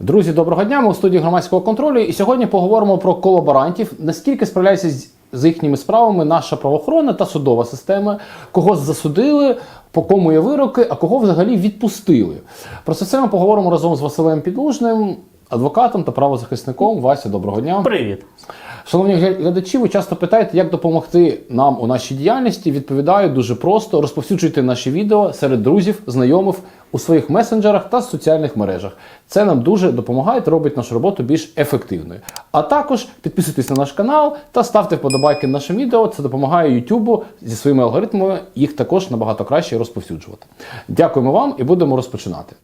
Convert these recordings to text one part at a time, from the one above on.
Друзі, доброго дня. Ми у студії громадського контролю. І сьогодні поговоримо про колаборантів, наскільки справляється з, їхніми справами наша правоохоронна та судова система, кого засудили, по кому є вироки, а кого взагалі відпустили. Про це ми поговоримо разом з Василем Підлужним, адвокатом та правозахисником. Вася, доброго дня. Привіт. Шановні глядачі, ви часто питаєте, як допомогти нам у нашій діяльності. Відповідаю дуже просто: розповсюджуйте наші відео серед друзів, знайомих у своїх месенджерах та соціальних мережах. Це нам дуже допомагає та робить нашу роботу більш ефективною. А також підписуйтесь на наш канал та ставте вподобайки нашим відео. Це допомагає Ютубу зі своїми алгоритмами їх також набагато краще розповсюджувати. Дякуємо вам і будемо розпочинати.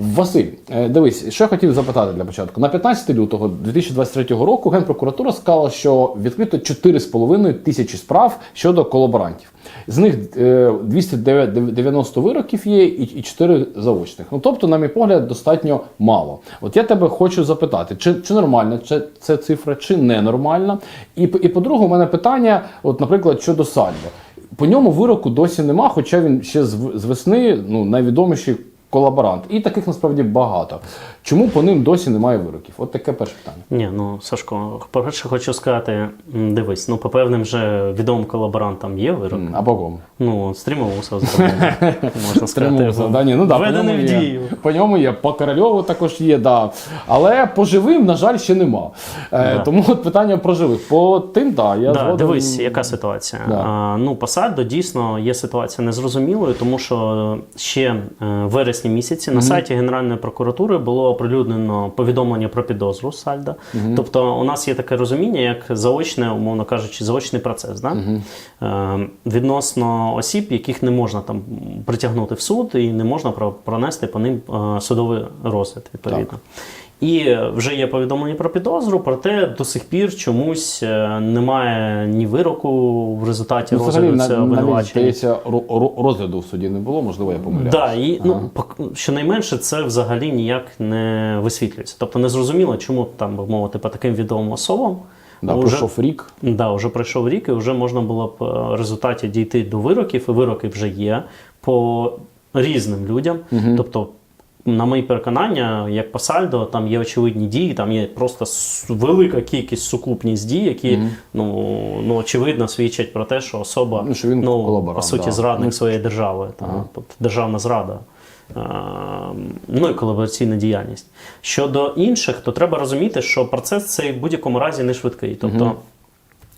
Василь, е, дивись, що я хотів запитати для початку. На 15 лютого 2023 року Генпрокуратура сказала, що відкрито 4,5 тисячі справ щодо колаборантів. З них е, 290 вироків є і і 4 заочних. Ну тобто, на мій погляд, достатньо мало. От я тебе хочу запитати, чи, чи нормальна це, це цифра, чи ненормальна? І, і по-друге, у мене питання, от, наприклад, щодо Сальдо. По ньому вироку досі нема, хоча він ще з весни ну, найвідоміший колаборант. І таких насправді багато. Чому по ним досі немає вироків? От таке перше питання. Ні, ну Сашко, по-перше, хочу сказати, дивись, ну по певним же відомим колаборантам є вирок. М, А по кому? Ну, стримувався зробили, можна сказати. Стримувався, ну, да, по ньому в є. дію. По ньому є, по Корольову також є, да. Але по живим, на жаль, ще нема. Е, Да. Тому от питання про живих. По тим, да, я Да, згоден. дивись, яка ситуація. Да. А, ну, по Сальдо дійсно є ситуація незрозумілою, тому що ще е, в вересні місяці на сайті Генеральної прокуратури було оприлюднено повідомлення про підозру Сальда. Тобто, у нас є таке розуміння, як заочне, умовно кажучи, заочний процес. Да? Е, відносно осіб, яких не можна там притягнути в суд і не можна про- пронести по ним е, судовий розгляд, відповідно. І вже є повідомлення про підозру, проте до сих пір чомусь е, немає ні вироку в результаті Ну, розгляду на, цього обвинувачення. здається, ро- ро- розгляду в суді не було, можливо, я помиляюсь. Да, і ну щонайменше це взагалі ніяк не висвітлюється. Тобто не зрозуміло, чому там би мовити по таким відомим особам. Да, вже, пройшов рік. да, вже пройшов рік, і вже можна було б е, в результаті дійти до вироків, і вироки вже є по різним людям. Тобто, на мої переконання, як по сальдо, там є очевидні дії, там є просто велика кількість сукупність дій, які ну, ну очевидно свідчать про те, що особа Ну, що він ну, по суті да. зрадник своєї держави, там, от державна зрада. е, Ну і колабораційна діяльність. Щодо інших, то треба розуміти, що процес цей в будь-якому разі не швидкий. Тобто,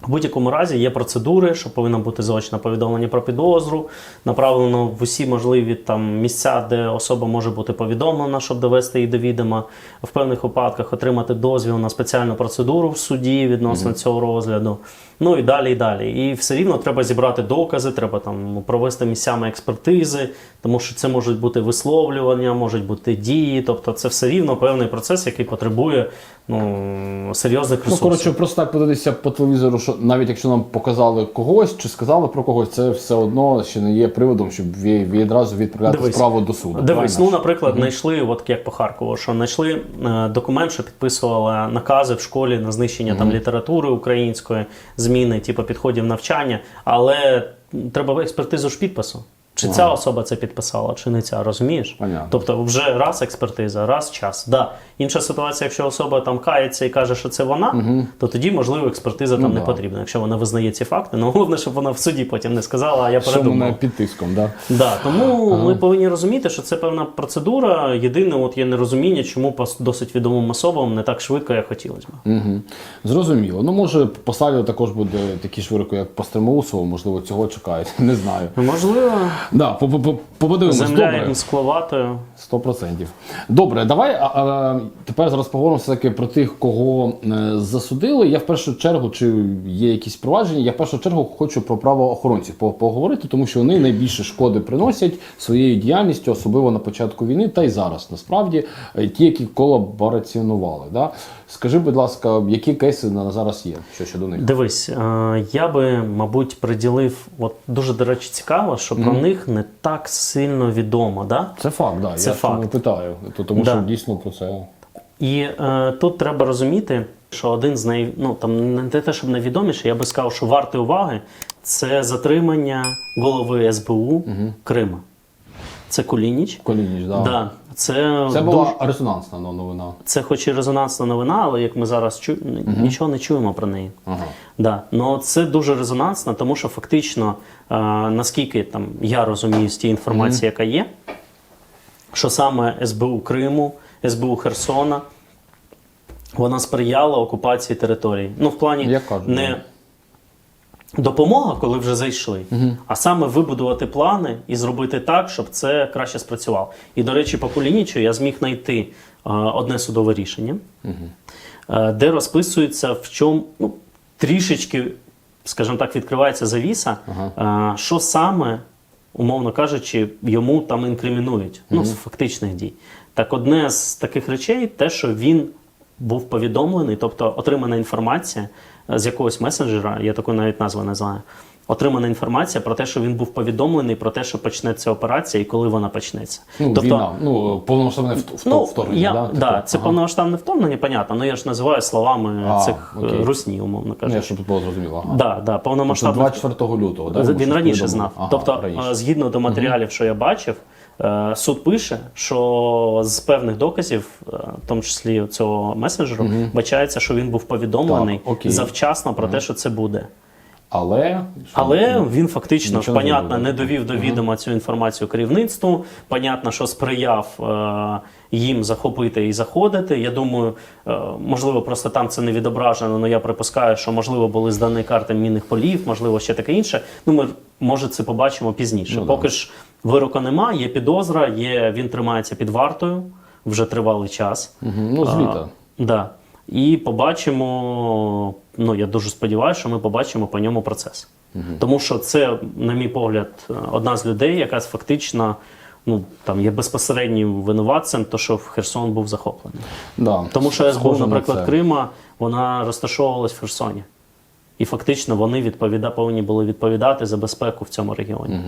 в будь-якому разі є процедури, що повинно бути заочне повідомлення про підозру, направлено в усі можливі там місця, де особа може бути повідомлена, щоб довести її до відома, в певних випадках отримати дозвіл на спеціальну процедуру в суді відносно цього розгляду. Ну і далі, і далі. І все рівно треба зібрати докази, треба там провести місцями експертизи, тому що це можуть бути висловлювання, можуть бути дії. Тобто, це все рівно певний процес, який потребує ну, серйозних Ну, коротше, просто так подивитися по телевізору, що навіть якщо нам показали когось чи сказали про когось, це все одно ще не є приводом, щоб відразу відправляти Дивись. справу до суду. Дивись, правильно ну, наприклад, знайшли, от як по Харкову, що знайшли е, документ, що підписувала накази в школі на знищення там літератури української, зміни, типу підходів навчання, але треба експертизу ж підпису. Чи ця особа це підписала, чи не ця, розумієш? Понятно. Тобто вже раз експертиза, раз час. Да. Інша ситуація, якщо особа там кається і каже, що це вона, то тоді, можливо, експертиза там Ну, не да. потрібна. Якщо вона визнає ці факти, ну головне, щоб вона в суді потім не сказала, а я передумав. мене під тиском, да? Да, тому ми повинні розуміти, що це певна процедура. Єдине, от є нерозуміння, чому по досить відомим особам не так швидко, як хотілося б. Угу. Зрозуміло. Ну, може, по також буде такі ж вироки, як по Стримоусову, можливо, цього чекають. Не знаю. Можливо, Да, по- по- по- подивимось. земля Добре. скловатою. Сто процентів. Добре, давай а, а, тепер зараз поговоримо все таки про тих, кого е, засудили. Я в першу чергу, чи є якісь провадження, я в першу чергу хочу про правоохоронців по- поговорити, тому що вони найбільше шкоди приносять своєю діяльністю, особливо на початку війни, та й зараз насправді е, ті, які колабораціонували. Да? Скажи, будь ласка, які кейси на зараз є? Що щодо них? Дивись, е, я би, мабуть, приділив, от дуже, до речі, цікаво, що про них не так сильно відомо. Да? Це факт, да. Це я факт. питаю. То- Тому Да. що дійсно про це. І е, тут треба розуміти, що один з най... ну, там не те, щоб найвідоміший, я би сказав, що варте уваги це затримання голови СБУ Крима. Це Кулініч. Колініч, да. Да, це, Це дуже- резонансна ну, новина. це хоч і резонансна новина, але як ми зараз чу... нічого не чуємо про неї. Ага. Да. Ну, це дуже резонансно, тому що фактично, е, наскільки там я розумію з тієї інформації, яка є, що саме СБУ Криму, СБУ Херсона, вона сприяла окупації території. Ну, в плані не допомога, коли вже зайшли, а саме вибудувати плани і зробити так, щоб це краще спрацювало. І, до речі, по Кулінічу я зміг знайти е, одне судове рішення, е, де розписується, в чому ну, трішечки, скажімо так, відкривається завіса, е, що саме, умовно кажучи, йому там інкримінують ну, з фактичних дій. Так, одне з таких речей, те, що він був повідомлений, тобто отримана інформація е, з якогось месенджера, я таку навіть назву не знаю. Отримана інформація про те, що він був повідомлений про те, що почнеться операція і коли вона почнеться. Ну, війна, ну, повномасштабне Ну, вторгнення, я, да? да, Таке? це Ага. повномасштабне вторгнення, понятно, але я ж називаю словами А, цих е, окей. русні, умовно Ну, я кажучи. щоб було зрозуміло. Ага. Да, да, Тобто повномасштабне 24 лютого, да? він раніше знав. Ага, тобто, раніше. е, згідно до матеріалів, що я бачив, суд пише, що з певних доказів, е, в тому числі цього месенджеру, бачається, що він був повідомлений Так, завчасно про те, що це буде. Але, Але він фактично Нічого не понятно зробив. не довів до відома цю інформацію керівництву. Понятно, що сприяв е, їм захопити і заходити. Я думаю, е, можливо, просто там це не відображено. але я припускаю, що можливо були здані карти мінних полів, можливо, ще таке інше. Ну, ми може це побачимо пізніше. Ну, да. Поки ж вироку нема, є підозра, є він тримається під вартою вже тривалий час. Ну, з літа. Да. І побачимо. Ну я дуже сподіваюся, що ми побачимо по ньому процес. Тому що це, на мій погляд, одна з людей, яка фактично ну, там, є безпосереднім винуватцем, то що Херсон був захоплений. Да. Тому що СБУ, Схоже на наприклад. Крима, вона розташовувалась в Херсоні. І фактично вони відповіда, повинні були відповідати за безпеку в цьому регіоні.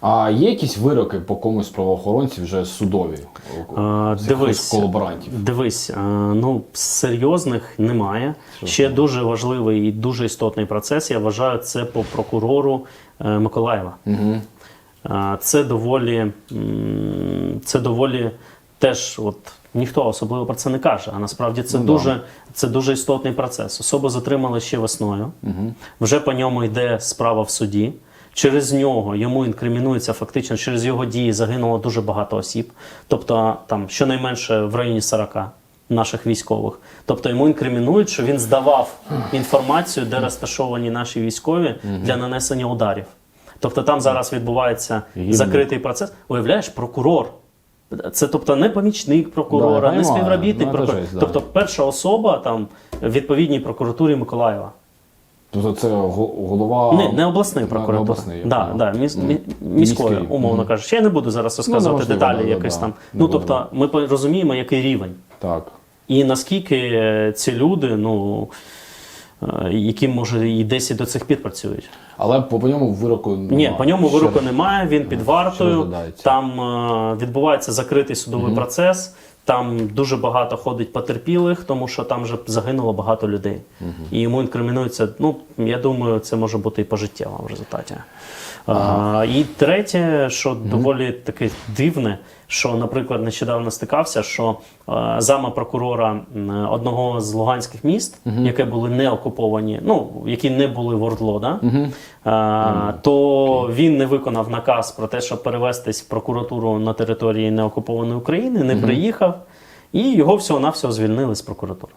А є якісь вироки по комусь правоохоронців вже судові? А, дивись, колаборантів? Дивись, ну серйозних немає. Ще дуже важливий і дуже істотний процес. Я вважаю, це по прокурору е, Миколаєва. Угу. Це доволі, це доволі теж, от ніхто особливо про це не каже. А насправді це Ну, да. дуже, це дуже істотний процес. Особу затримали ще весною. Вже по ньому йде справа в суді. Через нього йому інкримінується фактично через його дії загинуло дуже багато осіб, тобто там щонайменше в районі 40 наших військових. Тобто йому інкримінують, що він здавав інформацію, де розташовані наші військові для нанесення ударів. Тобто там зараз відбувається закритий процес. Уявляєш, прокурор. Це тобто не помічник прокурора, Да, не співробітник Ну, це прокурора. жесть, да. Тобто перша особа там в відповідній прокуратурі Миколаєва. Тобто це го- голова... Не, не обласної прокуратури. обласної, я да, понял. да, міс, Мгм. мі- міської, Міської. умовно Мгм. кажучи. Я не буду зараз розказувати неможливо, деталі да, якось да, там. не Ну, будемо. тобто, ми по- розуміємо, який рівень. Так. І наскільки е, ці люди, ну, яким може і 10 до цих пір працюють. Але по, по ньому вироку немає. Ні, по ньому Ще- вироку немає, він під вартою. Там е, відбувається закритий судовий процес. Там дуже багато ходить потерпілих, тому що там вже загинуло багато людей. І йому інкримінується, ну, я думаю, це може бути і пожиттєво в результаті. А, і третє, що доволі таке дивне, що, наприклад, нещодавно стикався, що е, зама прокурора одного з луганських міст, яке були не окуповані, ну які не були в Ордло, да? а, то він не виконав наказ про те, щоб перевестись в прокуратуру на території неокупованої України, не приїхав, і його всього-навсього звільнили з прокуратури.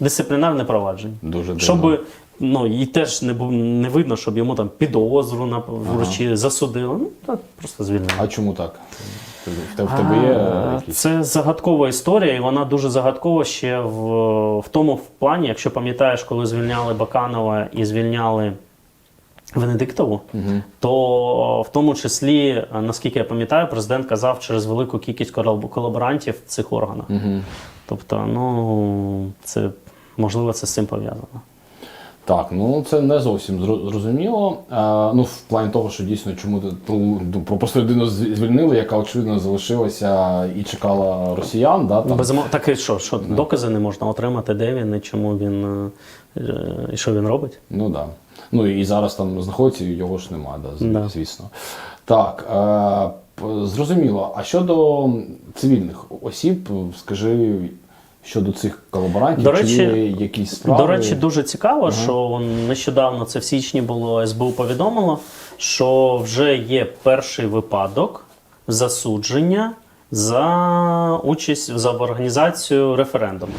Дисциплінарне провадження. Дуже. Щоб ну і теж не був не видно, щоб йому там підозру на вручі засудили. Ну так просто звільнили. А чому так? В тебе, в тебе є е, А, якісь? Це загадкова історія, і вона дуже загадкова ще в, в тому плані, якщо пам'ятаєш, коли звільняли Баканова і звільняли Венедиктову, то в тому числі, наскільки я пам'ятаю, президент казав через велику кількість колаб- колаборантів в цих органах. Тобто, ну це можливо це з цим пов'язано. Так, ну це не зовсім зрозуміло. Ну, в плані того, що дійсно чому ну, про просту людину звільнили, яка очевидно залишилася і чекала росіян. Да, там. Безумовно, так і що, що докази не можна отримати, де він і чому він е, і що він робить? Ну так. Да. Ну і зараз там знаходиться, його ж немає, да, з- Да. звісно. Так. Е, зрозуміло. А щодо цивільних осіб, скажи щодо цих колаборантів, До речі, чи якісь справи? До речі, дуже цікаво, що нещодавно це в січні було СБУ повідомило, що вже є перший випадок засудження за участь за організацію референдуму.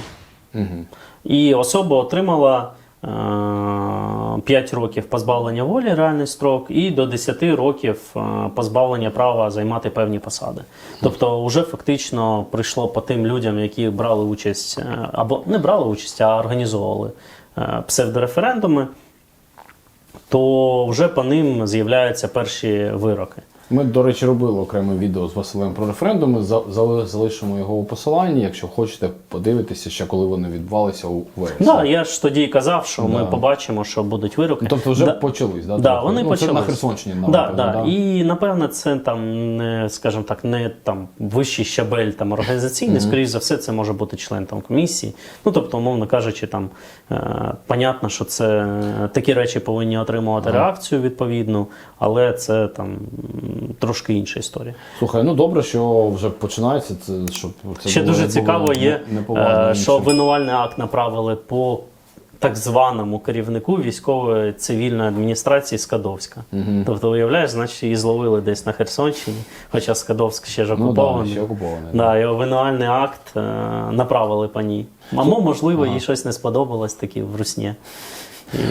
І особа отримала 5 років позбавлення волі, реальний строк, і до 10 років е, позбавлення права займати певні посади. Тобто, вже фактично прийшло по тим людям, які брали участь е, або не брали участь, а організовували е, псевдореферендуми, то вже по ним з'являються перші вироки. Ми, до речі, робили окреме відео з Василем про референдуми. За- зали- Залишимо його у посиланні, якщо хочете подивитися, ще коли вони відбувалися у вересні. Да, я ж тоді казав, що ми побачимо, що будуть вироки. Тобто вже Да. почались, да? Да, вони ну, почали. Це на Херсонщині, Да, да. да? І напевне, це там не, скажімо так, не там вищий щабель там організаційний, скоріш за все, це може бути член там комісії. Ну тобто, умовно кажучи, там е, понятно, що це такі речі повинні отримувати реакцію відповідну, але це там трошки інша історія. Слухай, ну добре, що вже починається. Це щоб це Ще було- дуже цікаво є, не- е, що іншим. обвинувальний акт направили по так званому керівнику військової цивільної адміністрації Скадовська. Тобто, уявляєш, значить, її зловили десь на Херсонщині, хоча Скадовськ ще ж Ну, да, окупований. ще окупований. Да, і обвинувальний акт е, направили по ній. Мамо, можливо, їй щось не сподобалось таки в русні.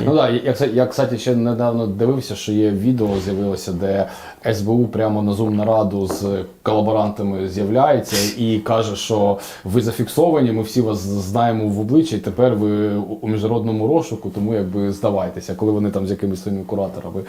Ну так, я, я, кстати, ще недавно дивився, що є відео з'явилося, де СБУ прямо на зум нараду з колаборантами з'являється і каже, що ви зафіксовані, ми всі вас знаємо в обличчя, і тепер ви у міжнародному розшуку, тому якби здавайтеся, коли вони там з якимись своїми кураторами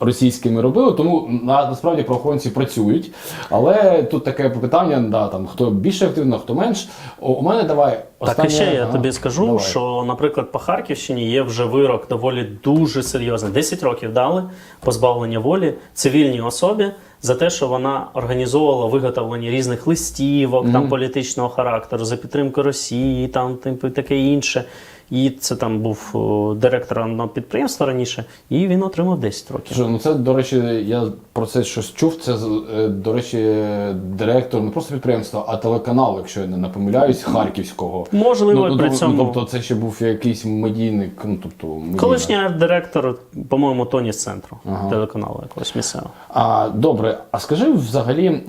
російськими робили. Тому на, насправді правоохоронці працюють. Але тут таке питання: да, там хто більше активно, хто менш. У мене давай Так, і ще я ага, тобі скажу, давай. що, наприклад, по Харківщині є вже вирок доволі дуже серйозний. 10 років дали позбавлення волі цивільній особі за те, що вона організовувала виготовлення різних листівок там політичного характеру за підтримку Росії, там тим таке інше. І це там був директор одного підприємства раніше, і він отримав 10 років. Слушай, ну це, до речі, я про це щось чув. Це, е, до речі, директор не просто підприємства, а телеканалу, якщо я не помиляюсь, Харківського. Можливо, ну, при ну, цьому- тобто це ще був якийсь медійник, ну тобто. Колишній арт-директор, по-моєму, Тоні з центру телеканалу якогось місцевого. А добре, а скажи взагалі, е,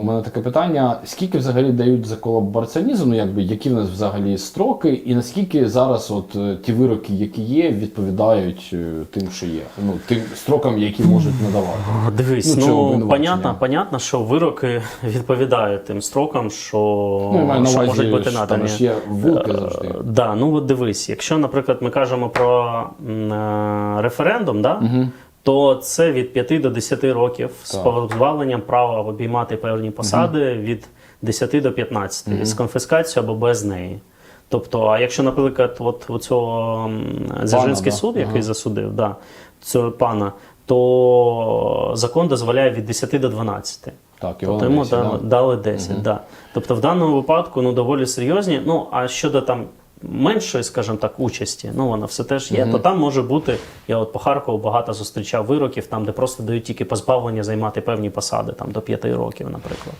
у мене таке питання: скільки взагалі дають за колабораціонізм, ну якби які в нас взагалі строки, і наскільки зараз от е, ті вироки, які є, відповідають е, тим, що є, ну тим строкам, які можуть надавати. Дивись, Ну, ну, понятно, понятно, що вироки відповідають тим строкам, що, Ну, що увазі, можуть бути надані. там ж є вилки завжди. Е, Да, ну от дивись, якщо, наприклад, ми кажемо про референдум, да, то це від 5 до 10 років з Так. позбавленням права обіймати певні посади від 10 до 15, з конфіскацією або без неї. Тобто, а якщо, наприклад, от у цього Дзержинський да. суд, який Ага. засудив, да, цього пана, то закон дозволяє від 10 до 12. Так, і Тобто йому 10, дали, да. дали 10. Да. Тобто в даному випадку ну, доволі серйозні. Ну, а щодо там меншої, скажімо так, участі, ну вона все теж є, то там може бути. Я от по Харкову багато зустрічав вироків, там, де просто дають тільки позбавлення займати певні посади, там до 5 років, наприклад.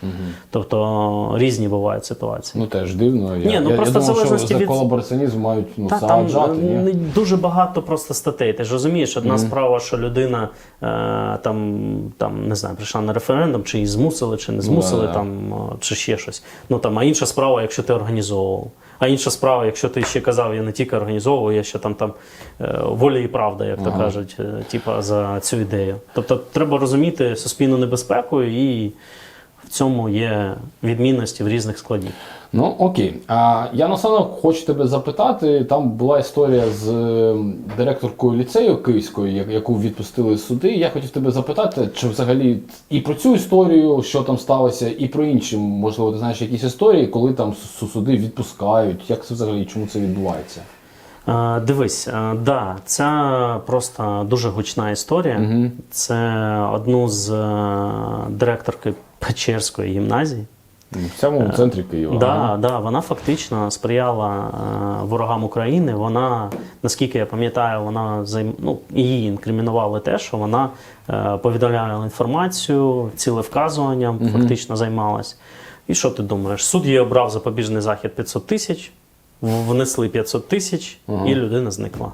Тобто різні бувають ситуації. Ну теж дивно. Я, Ні, ну, я, просто я думав, що залежності за колабораціонізм мають ну, Та саджати. е, ні? дуже багато просто статей. Ти ж розумієш, одна справа, що людина е, там, там не знаю, прийшла на референдум, чи її змусили, чи не змусили, да, да. там, е, чи ще щось. Ну там, а інша справа, якщо ти організовував. А інша справа, якщо ти ще казав, я не тільки організовував, я ще там там е, воля і правда, як то кажуть, е, типа за цю ідею. Тобто треба розуміти суспільну небезпеку і. Цьому є відмінності в різних складів. Ну окей. А я наостанок хочу тебе запитати. Там була історія з е, директоркою ліцею київської, яку відпустили суди. Я хотів тебе запитати, чи взагалі і про цю історію, що там сталося, і про інші, можливо, ти знаєш якісь історії, коли там суди відпускають. Як це взагалі, чому це відбувається? Е, Дивись, е, да, це просто дуже гучна історія. Це одну з е, директорки Печерської гімназії В цьому центрі Києва. Да, да, вона фактично сприяла е, ворогам України. Вона, наскільки я пам'ятаю, вона займ... ну, її інкримінували те, що вона е, повідомляла інформацію, цілевказуванням фактично займалась. І що ти думаєш? Суд її обрав запобіжний захід 500 тисяч, внесли 500 тисяч, і людина зникла.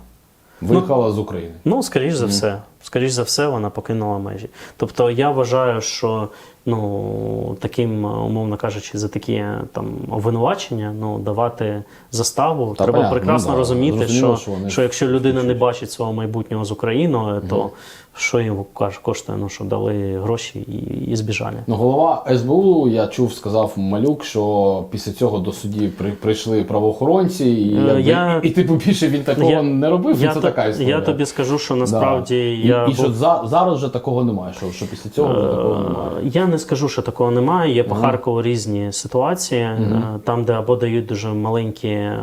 Виїхала з України. Ну, скоріш за все. Скоріш за все, вона покинула межі. Тобто я вважаю, що ну, таким, умовно кажучи, за такі е, там обвинувачення, ну, давати заставу. Та Треба понятно, прекрасно ну, да. розуміти, Зрозуміло, що, що вони що якщо людина не бачить свого майбутнього з Україною, то що їм коштує, ну, що дали гроші і, і збіжали. Ну, голова СБУ, я чув, сказав Малюк, що після цього до судді при, прийшли правоохоронці, і, Е, якби, я- і, і типу більше він такого Я- не робив. і Я, це то- така історія. я тобі скажу, що насправді і, я і що був- за, зараз вже такого немає. Що, що після цього вже такого немає. Е, Я не скажу, що такого немає. Є по Харкову різні ситуації, е, там, де або дають дуже маленькі е,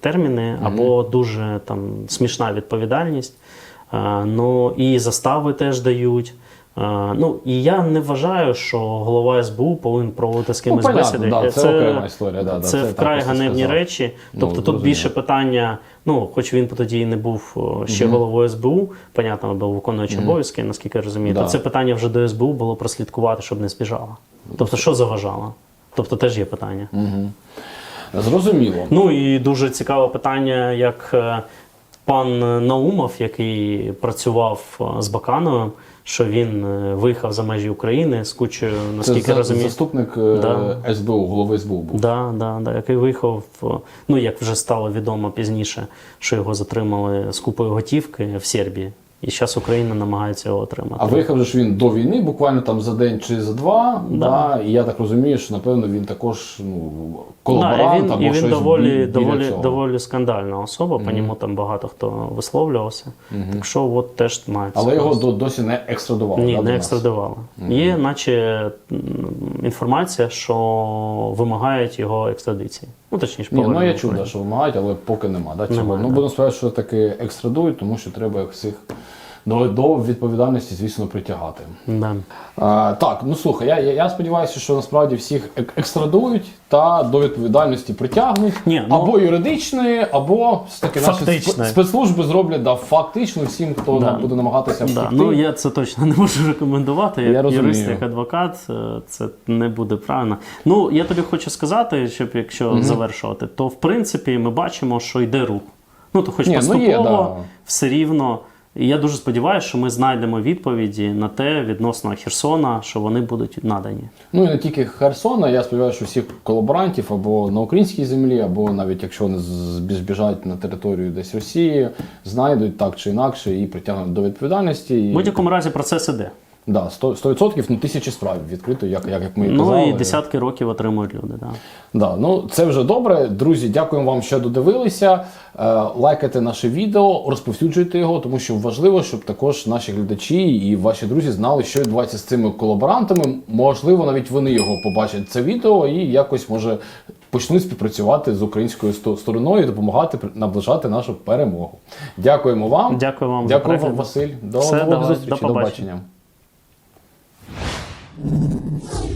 терміни, або дуже там смішна відповідальність. Е, Ну і застави теж дають. Е, Ну і я не вважаю, що голова СБУ повинен проводити з кимось Ну, бесіди. да, Е, це окрема історія, да, це це вкрай ганебні сказав. речі. Ну, Тобто тут зрозуміло. більше питання. Ну, хоч він тоді і не був о, ще головою СБУ, понятно, був виконуючий обов'язки, наскільки я розумію. Да. То це питання вже до СБУ було прослідкувати, щоб не збіжала. Тобто, що заважало? Тобто теж є питання. Зрозуміло. Ну і дуже цікаве питання, як е, пан Наумов, який працював е, з Бакановим, що він е, виїхав за межі України з кучою, Це наскільки за- розумію. заступник е, Да. СБУ, голови СБУ був. Да, да, да, який виїхав, е, ну як вже стало відомо пізніше, що його затримали з купою готівки в Сербії. І зараз Україна намагається його отримати. А виїхав же ж він до війни, буквально там за день чи за два. Да. і я так розумію, що напевно він також ну, колаборант Да, і він, або і він щось доволі, біля доволі, цього. доволі скандальна особа, по ньому там багато хто висловлювався. Так що от теж мають. Але його до, досі не екстрадували. Ні, да, не екстрадували. Є, наче інформація, що вимагають його екстрадиції. Ну, точніше, Ні, ну я чув, що вимагають, але поки нема. Да, цього. Немає, ну, да. будемо сподіватися, що таки екстрадують, тому що треба всіх до, до відповідальності, звісно, притягати. Да. А, так, ну слухай, я, я, я сподіваюся, що насправді всіх ек- екстрадують та до відповідальності притягнуть Ні, ну- або юридичної, або таки наші спецслужби зроблять да, фактично всім, хто Да. буде намагатися Да. Ну я це точно не можу рекомендувати. Як Я розумію. юрист, як адвокат, це не буде правильно. Ну я тобі хочу сказати, щоб якщо завершувати, то в принципі ми бачимо, що йде рух. Ну то хоч Ні, ну, є, да. все рівно. І я дуже сподіваюся, що ми знайдемо відповіді на те відносно Херсона, що вони будуть надані. Ну і не тільки Херсона, я сподіваюся, що всіх колаборантів або на українській землі, або навіть якщо вони збіж- збіжать на територію десь Росії, знайдуть так чи інакше і притягнуть до відповідальності. І, В будь-якому разі процес іде. Да, 100%, 100% ну, тисячі справ відкрито, як, як, як ми і Ну казали. і десятки років отримують люди. Да. Да, ну це вже добре. Друзі, дякуємо вам, що додивилися. Е, лайкайте наше відео, розповсюджуйте його, тому що важливо, щоб також наші глядачі і ваші друзі знали, що відбувається з цими колаборантами. Можливо, навіть вони його побачать це відео і якось може почнуть співпрацювати з українською сто- стороною допомагати наближати нашу перемогу. Дякуємо вам. Дякую вам Дякую вам. Василь. До Все, нових давай, зустрічей. до До побачення. побачення. Thank you.